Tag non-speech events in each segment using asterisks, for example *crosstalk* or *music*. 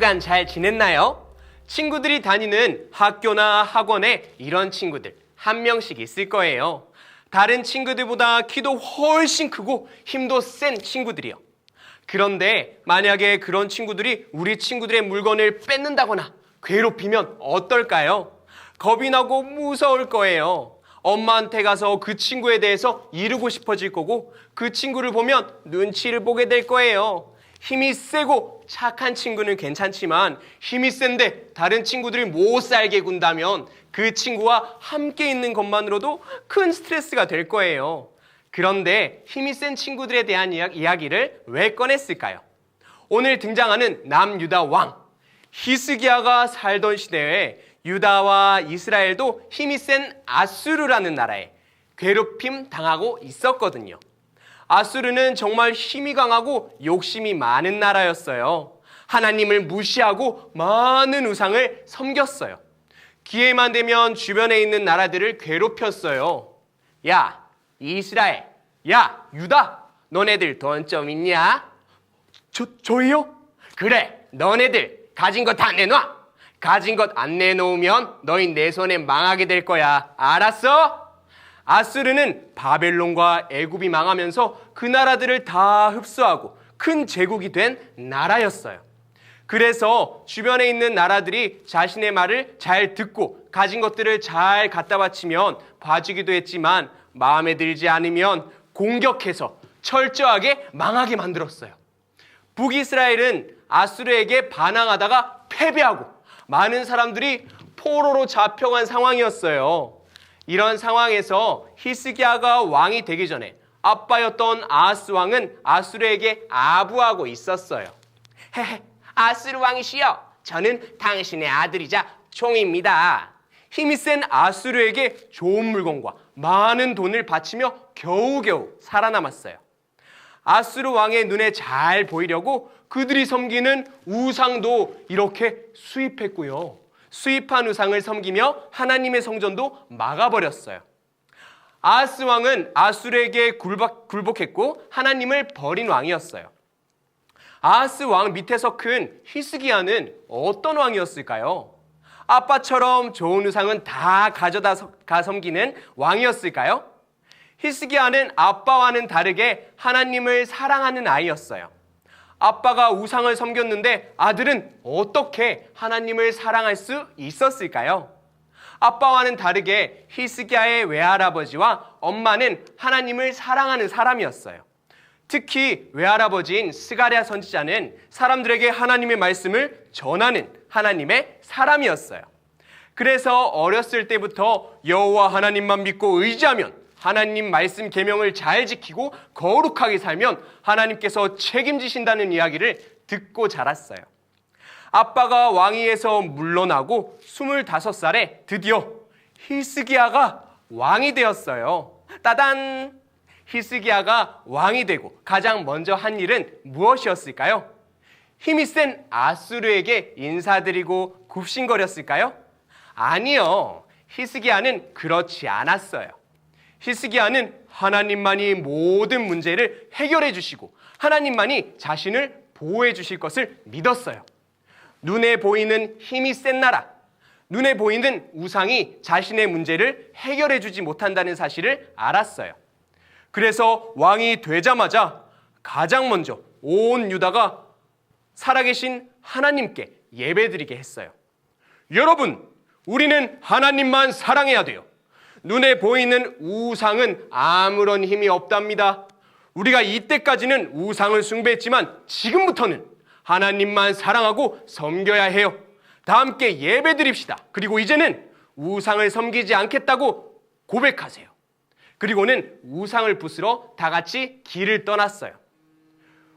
한 주간 잘 지냈나요? 친구들이 다니는 학교나 학원에 이런 친구들 한 명씩 있을 거예요. 다른 친구들보다 키도 훨씬 크고 힘도 센 친구들이요. 그런데 만약에 그런 친구들이 우리 친구들의 물건을 뺏는다거나 괴롭히면 어떨까요? 겁이 나고 무서울 거예요. 엄마한테 가서 그 친구에 대해서 이르고 싶어질 거고 그 친구를 보면 눈치를 보게 될 거예요. 힘이 세고 착한 친구는 괜찮지만 힘이 센데 다른 들이 못 살게 군다면 그 친구와 함께 있는 것만으로도 큰 스트레스가 될 거예요. 그런데 힘이 센 친구들에 대한 이야기를 왜 꺼냈을까요? 오늘 등장하는 남유다 왕 히스기야가 살던 시대에 유다와 이스라엘도 힘이 센 아수르라는 나라에 괴롭힘 당하고 있었거든요. 아수르는 정말 힘이 강하고 욕심이 많은 나라였어요. 하나님을 무시하고 많은 우상을 섬겼어요. 기회만 되면 주변에 있는 나라들을 괴롭혔어요. 야, 이스라엘, 야, 유다, 너네들 돈 좀 있냐? 저, 저희요? 그래, 너네들 가진 거 다 내놔. 가진 것 안 내놓으면 너희 내 손에 망하게 될 거야. 알았어? 아스르는 바벨론과 애굽이 망하면서 그 나라들을 다 흡수하고 큰 제국이 된 나라였어요. 그래서 주변에 있는 나라들이 자신의 말을 잘 듣고 가진 것들을 잘 갖다 바치면 봐주기도 했지만 마음에 들지 않으면 공격해서 철저하게 망하게 만들었어요. 북이스라엘은 아수르에게 반항하다가 패배하고 많은 사람들이 포로로 잡혀간 상황이었어요. 이런 상황에서 히스기야가 왕이 되기 전에 아빠였던 아하스 왕은 아수르에게 아부하고 있었어요. 아수르 왕이시여, 저는 당신의 아들이자 총입니다. 힘이 센 아수르에게 좋은 물건과 많은 돈을 바치며 겨우겨우 살아남았어요. 아수르 왕의 눈에 잘 보이려고 그들이 섬기는 우상도 이렇게 수입했고요. 수입한 우상을 섬기며 하나님의 성전도 막아버렸어요. 아스 왕은 아수르에게 굴복했고 하나님을 버린 왕이었어요. 아하스 왕 밑에서 큰 히스기야는 어떤 왕이었을까요? 아빠처럼 좋은 우상은 다 가져다 가 섬기는 왕이었을까요? 히스기야는 아빠와는 다르게 하나님을 사랑하는 아이였어요. 아빠가 우상을 섬겼는데 아들은 어떻게 하나님을 사랑할 수 있었을까요? 아빠와는 다르게 히스기야의 외할아버지와 엄마는 하나님을 사랑하는 사람이었어요. 특히 외할아버지인 스가랴 선지자는 사람들에게 하나님의 말씀을 전하는 하나님의 사람이었어요. 그래서 어렸을 때부터 여호와 하나님만 믿고 의지하면 하나님 말씀 계명을 잘 지키고 거룩하게 살면 하나님께서 책임지신다는 이야기를 듣고 자랐어요. 아빠가 왕위에서 물러나고 25살에 드디어 히스기야가 왕이 되었어요. 따단! 히스기야가 왕이 되고 가장 먼저 한 일은 무엇이었을까요? 힘이 센 아수르에게 인사드리고 굽신거렸을까요? 아니요. 히스기야는 그렇지 않았어요. 히스기야는 하나님만이 모든 문제를 해결해 주시고 하나님만이 자신을 보호해 주실 것을 믿었어요. 눈에 보이는 힘이 센 나라, 눈에 보이는 우상이 자신의 문제를 해결해 주지 못한다는 사실을 알았어요. 그래서 왕이 되자마자 가장 먼저 온 유다가 살아계신 하나님께 예배드리게 했어요. 여러분, 우리는 하나님만 사랑해야 돼요. 눈에 보이는 우상은 아무런 힘이 없답니다. 우리가 이때까지는 우상을 숭배했지만 지금부터는 하나님만 사랑하고 섬겨야 해요. 다 함께 예배 드립시다. 그리고 이제는 우상을 섬기지 않겠다고 고백하세요. 그리고는 우상을 부스러 다 같이 길을 떠났어요.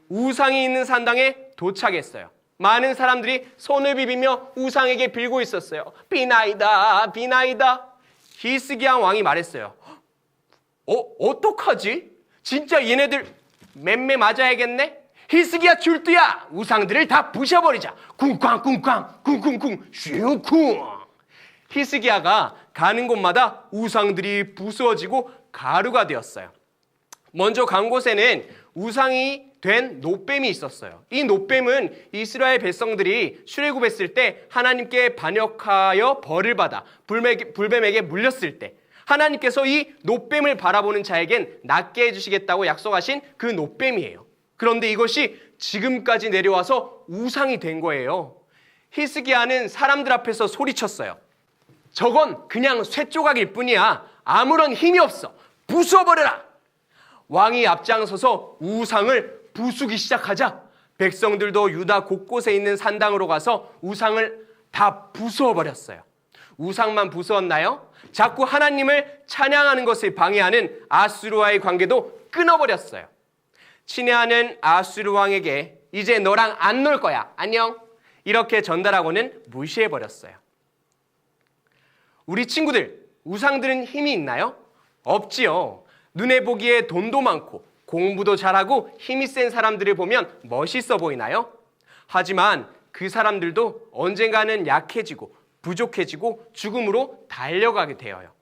우상이 있는 산당에 도착했어요. 많은 사람들이 손을 비비며 우상에게 빌고 있었어요. 비나이다, 비나이다. 히스기야 왕이 말했어요. 어, 어떡하지? 진짜 얘네들 맴매 맞아야겠네? 히스기야 줄두야 우상들을 다 부셔버리자 쿵쾅 쿵쾅 쿵쿵쿵 슈쿵 히스기야가 가는 곳마다 우상들이 부수어지고 가루가 되었어요 먼저 간 곳에는 우상이 된 노뱀이 있었어요. 이 노뱀은 이스라엘 백성들이 출애굽했을 때 하나님께 반역하여 벌을 받아 불뱀에게, 물렸을 때 하나님께서 이 노뱀을 바라보는 자에겐 낫게 해주시겠다고 약속하신 그 노뱀이에요. 그런데 이것이 지금까지 내려와서 우상이 된 거예요. 히스기야는 사람들 앞에서 소리쳤어요. 저건 그냥 쇠조각일 뿐이야. 아무런 힘이 없어. 부숴버려라. 왕이 앞장서서 우상을 부수기 시작하자 백성들도 유다 곳곳에 있는 산당으로 가서 우상을 다 부수어버렸어요. 우상만 부수었나요? 자꾸 하나님을 찬양하는 것을 방해하는 아수르와의 관계도 끊어버렸어요. 친애하는 아수르 왕에게 이제 너랑 안 놀 거야. 안녕. 이렇게 전달하고는 무시해버렸어요. 우리 친구들, 우상들은 힘이 있나요? 없지요. 눈에 보기에 돈도 많고 공부도 잘하고 힘이 센 사람들을 보면 멋있어 보이나요? 하지만 그 사람들도 언젠가는 약해지고 부족해지고 죽음으로 달려가게 되어요.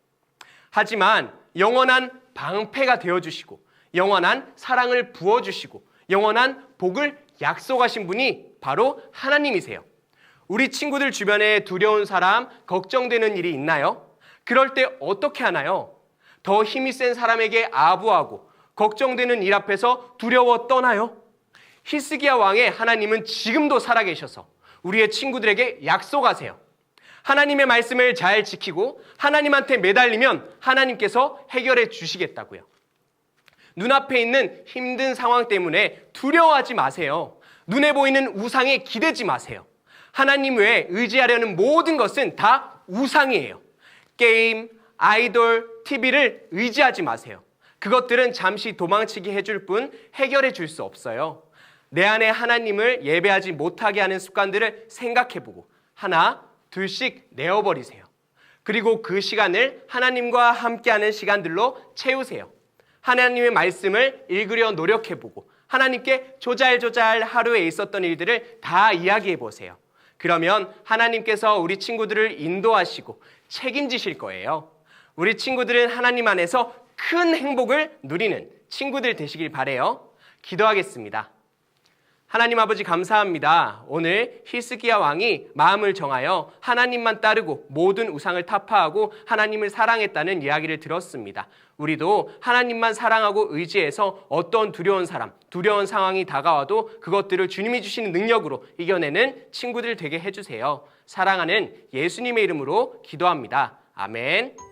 하지만 영원한 방패가 되어주시고 영원한 사랑을 부어주시고 영원한 복을 약속하신 분이 바로 하나님이세요. 우리 친구들 주변에 두려운 사람, 걱정되는 일이 있나요? 그럴 때 어떻게 하나요? 더 힘이 센 사람에게 아부하고 걱정되는 일 앞에서 두려워 떠나요? 히스기야 왕의 하나님은 지금도 살아계셔서 우리의 친구들에게 약속하세요. 하나님의 말씀을 잘 지키고 하나님한테 매달리면 하나님께서 해결해 주시겠다고요. 눈앞에 있는 힘든 상황 때문에 두려워하지 마세요. 눈에 보이는 우상에 기대지 마세요. 하나님 외에 의지하려는 모든 것은 다 우상이에요. 게임, 아이돌, TV를 의지하지 마세요. 그것들은 잠시 도망치게 해줄 뿐 해결해 줄 수 없어요. 내 안에 하나님을 예배하지 못하게 하는 습관들을 생각해보고 하나, 둘씩 내어버리세요. 그리고 그 시간을 하나님과 함께하는 시간들로 채우세요. 하나님의 말씀을 읽으려 노력해보고 하나님께 조잘조잘 하루에 있었던 일들을 다 이야기해 보세요. 그러면 하나님께서 우리 친구들을 인도하시고 책임지실 거예요. 우리 친구들은 하나님 안에서 큰 행복을 누리는 친구들 되시길 바래요. 기도하겠습니다. 하나님 아버지 감사합니다. 오늘 히스기야 왕이 마음을 정하여 하나님만 따르고 모든 우상을 타파하고 하나님을 사랑했다는 이야기를 들었습니다. 우리도 하나님만 사랑하고 의지해서 어떤 두려운 사람, 두려운 상황이 다가와도 그것들을 주님이 주시는 능력으로 이겨내는 친구들 되게 해주세요. 사랑하는 예수님의 이름으로 기도합니다. 아멘.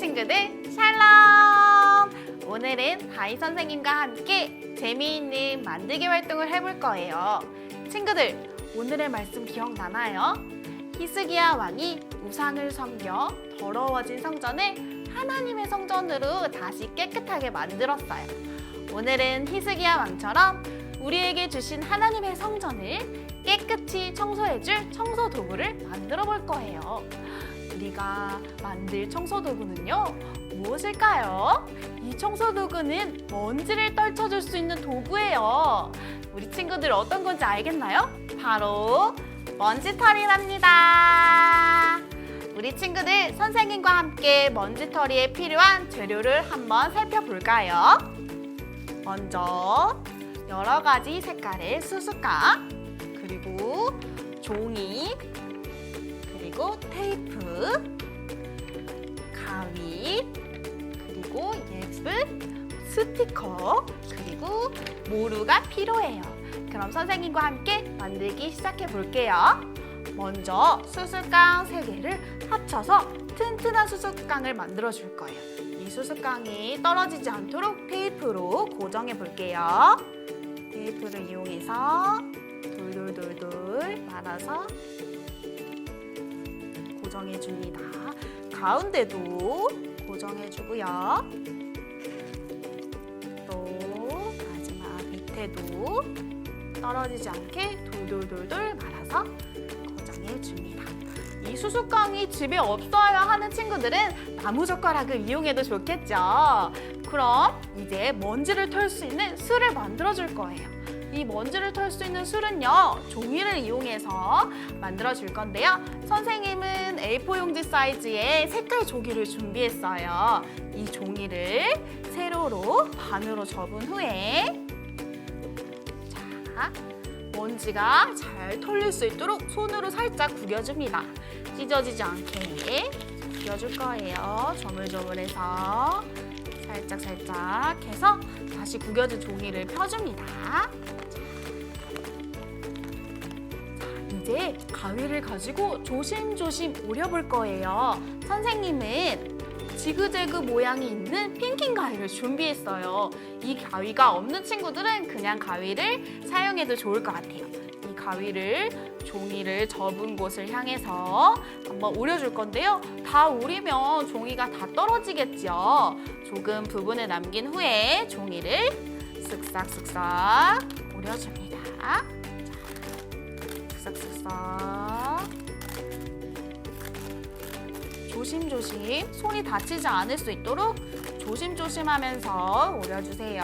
친구들 샬롬! 오늘은 다희 선생님과 함께 재미있는 만들기 활동을 해볼 거예요. 친구들, 오늘의 말씀 기억나나요? 히스기야 왕이 우상을 섬겨 더러워진 성전을 하나님의 성전으로 다시 깨끗하게 만들었어요. 오늘은 히스기야 왕처럼 우리에게 주신 하나님의 성전을 깨끗이 청소해줄 청소 도구를 만들어 볼 거예요. 우리가 만들 청소 도구는요, 무엇일까요? 이 청소 도구는 먼지를 떨쳐줄 수 있는 도구예요. 우리 친구들 어떤 건지 알겠나요? 바로 먼지털이랍니다. 우리 친구들 선생님과 함께 먼지털이에 필요한 재료를 한번 살펴볼까요? 먼저 여러 가지 색깔의 수수깡, 그리고 종이, 그리고 테이프, 가위, 그리고 예쁜 스티커, 그리고 모루가 필요해요. 그럼 선생님과 함께 만들기 시작해 볼게요. 먼저 수수깡 3개를 합쳐서 튼튼한 수수깡을 만들어 줄 거예요. 이 수수깡이 떨어지지 않도록 테이프로 고정해 볼게요. 테이프를 이용해서 돌돌돌돌 말아서 고정해 줍니다. 가운데도 고정해주고요. 또 마지막 밑에도 떨어지지 않게 돌돌돌돌 말아서 고정해줍니다. 이 수수깡이 집에 없어요 하는 친구들은 나무젓가락을 이용해도 좋겠죠. 그럼 이제 먼지를 털 수 있는 술을 만들어 줄 거예요. 이 먼지를 털 수 있는 술은요, 종이를 이용해서 만들어 줄 건데요. 선생님은 A4 용지 사이즈의 색깔 종이를 준비했어요. 이 종이를 세로로 반으로 접은 후에 자, 먼지가 잘 털릴 수 있도록 손으로 살짝 구겨줍니다. 찢어지지 않게 구겨줄 거예요. 조물조물해서 살짝 살짝 해서 다시 구겨진 종이를 펴줍니다. 이제 가위를 가지고 조심조심 오려볼 거예요. 선생님은 지그재그 모양이 있는 핑킹 가위를 준비했어요. 이 가위가 없는 친구들은 그냥 가위를 사용해도 좋을 것 같아요. 이 가위를 종이를 접은 곳을 향해서 한번 오려줄 건데요. 다 오리면 종이가 다 떨어지겠죠. 조금 부분을 남긴 후에 종이를 쓱싹쓱싹 오려줍니다. 자. 조심조심 손이 다치지 않을 수 있도록 조심조심 하면서 오려주세요.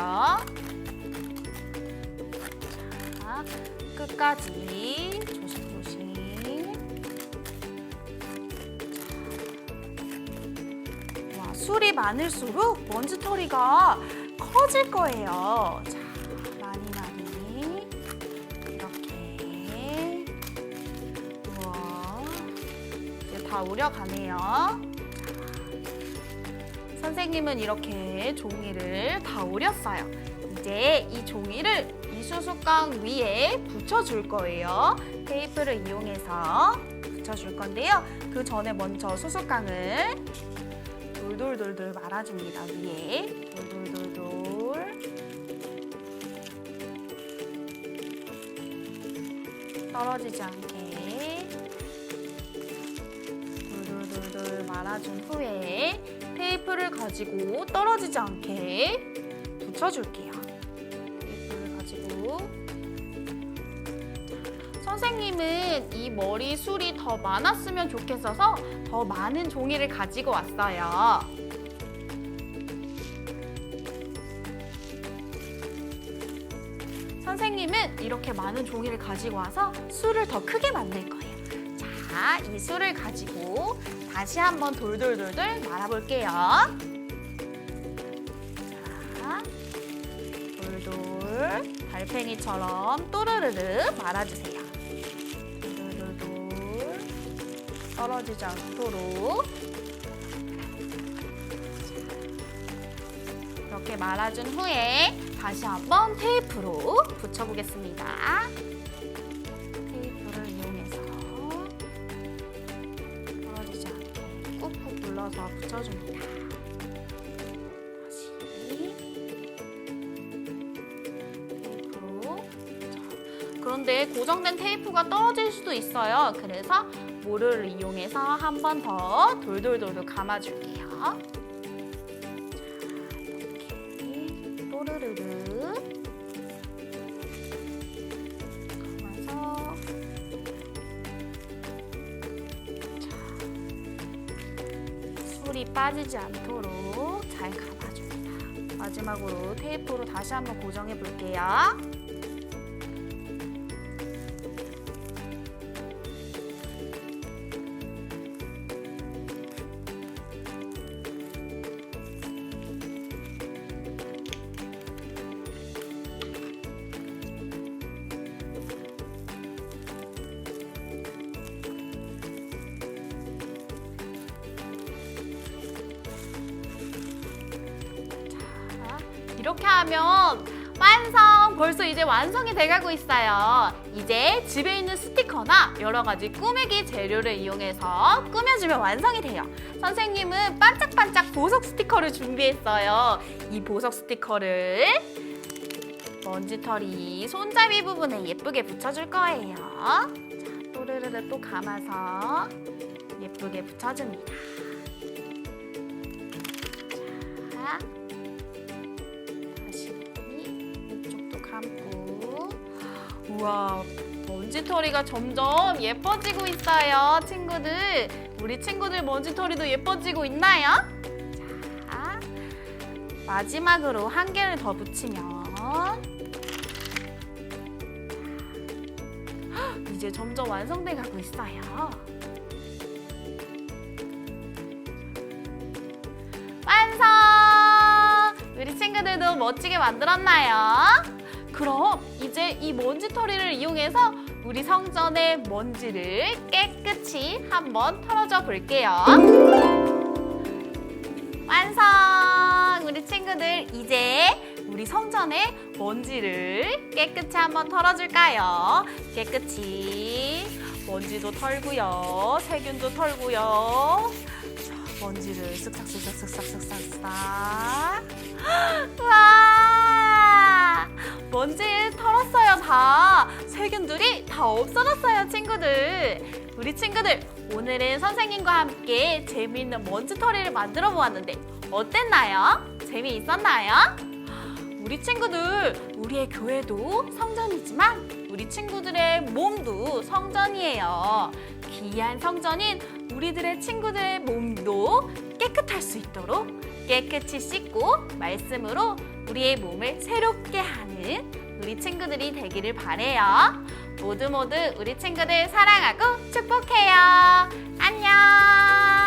자, 끝까지 조심조심. 와, 술이 많을수록 먼지털이가 커질 거예요. 자, 다 우려가네요. 선생님은 이렇게 종이를 다 우렸어요. 이제 이 종이를 이 수수깡 위에 붙여줄 거예요. 테이프를 이용해서 붙여줄 건데요. 그 전에 먼저 수수깡을 돌돌돌돌 말아줍니다. 위에 돌돌돌돌 떨어지지 않게 준 후에 테이프를 가지고 떨어지지 않게 붙여줄게요. 테이프를 가지고 선생님은 이 머리 술이 더 많았으면 좋겠어서 더 많은 종이를 가지고 왔어요. 선생님은 이렇게 많은 종이를 가지고 와서 술을 더 크게 만들 거예요. 자, 이 술을 가지고 다시 한번 돌돌돌돌 말아볼게요. 자, 돌돌 달팽이처럼 또르르르 말아주세요. 돌돌돌 떨어지지 않도록 이렇게 말아준 후에 다시 한번 테이프로 붙여보겠습니다. 그런데 고정된 테이프가 떨어질 수도 있어요. 그래서 모르를 이용해서 한 번 더 돌돌돌돌 감아줄게요. 자, 이렇게 또르르르 감아서 자, 술이 빠지지 않도록 잘 감아줍니다. 마지막으로 테이프로 다시 한번 고정해 볼게요. 이렇게 하면 완성! 벌써 이제 완성이 돼가고 있어요. 이제 집에 있는 스티커나 여러 가지 꾸미기 재료를 이용해서 꾸며주면 완성이 돼요. 선생님은 반짝반짝 보석 스티커를 준비했어요. 이 보석 스티커를 먼지털이 손잡이 부분에 예쁘게 붙여줄 거예요. 자, 또르르르 또 감아서 예쁘게 붙여줍니다. 와, 먼지털이가 점점 예뻐지고 있어요, 친구들. 우리 친구들 먼지털이도 예뻐지고 있나요? 자, 마지막으로 한 개를 더 붙이면 헉, 이제 점점 완성돼 가고 있어요. 완성! 우리 친구들도 멋지게 만들었나요? 그럼 이제 이 먼지털이를 이용해서 우리 성전의 먼지를 깨끗이 한번 털어줘 볼게요. 완성! 우리 친구들 이제 우리 성전의 먼지를 깨끗이 한번 털어줄까요? 깨끗이 먼지도 털고요, 세균도 털고요. 자, 먼지를 쓱싹쓱싹쓱싹쓱싹 *gasps* 와! 먼지 털었어요 다. 세균들이 다 없어졌어요 친구들. 우리 친구들 오늘은 선생님과 함께 재미있는 먼지털이를 만들어 보았는데 어땠나요? 재미있었나요? 우리 친구들 우리의 교회도 성전이지만 우리 친구들의 몸도 성전이에요. 귀한 성전인 우리들의 친구들의 몸도 깨끗할 수 있도록 깨끗이 씻고 말씀으로 우리의 몸을 새롭게 하는 우리 친구들이 되기를 바래요. 모두 모두 우리 친구들 사랑하고 축복해요. 안녕.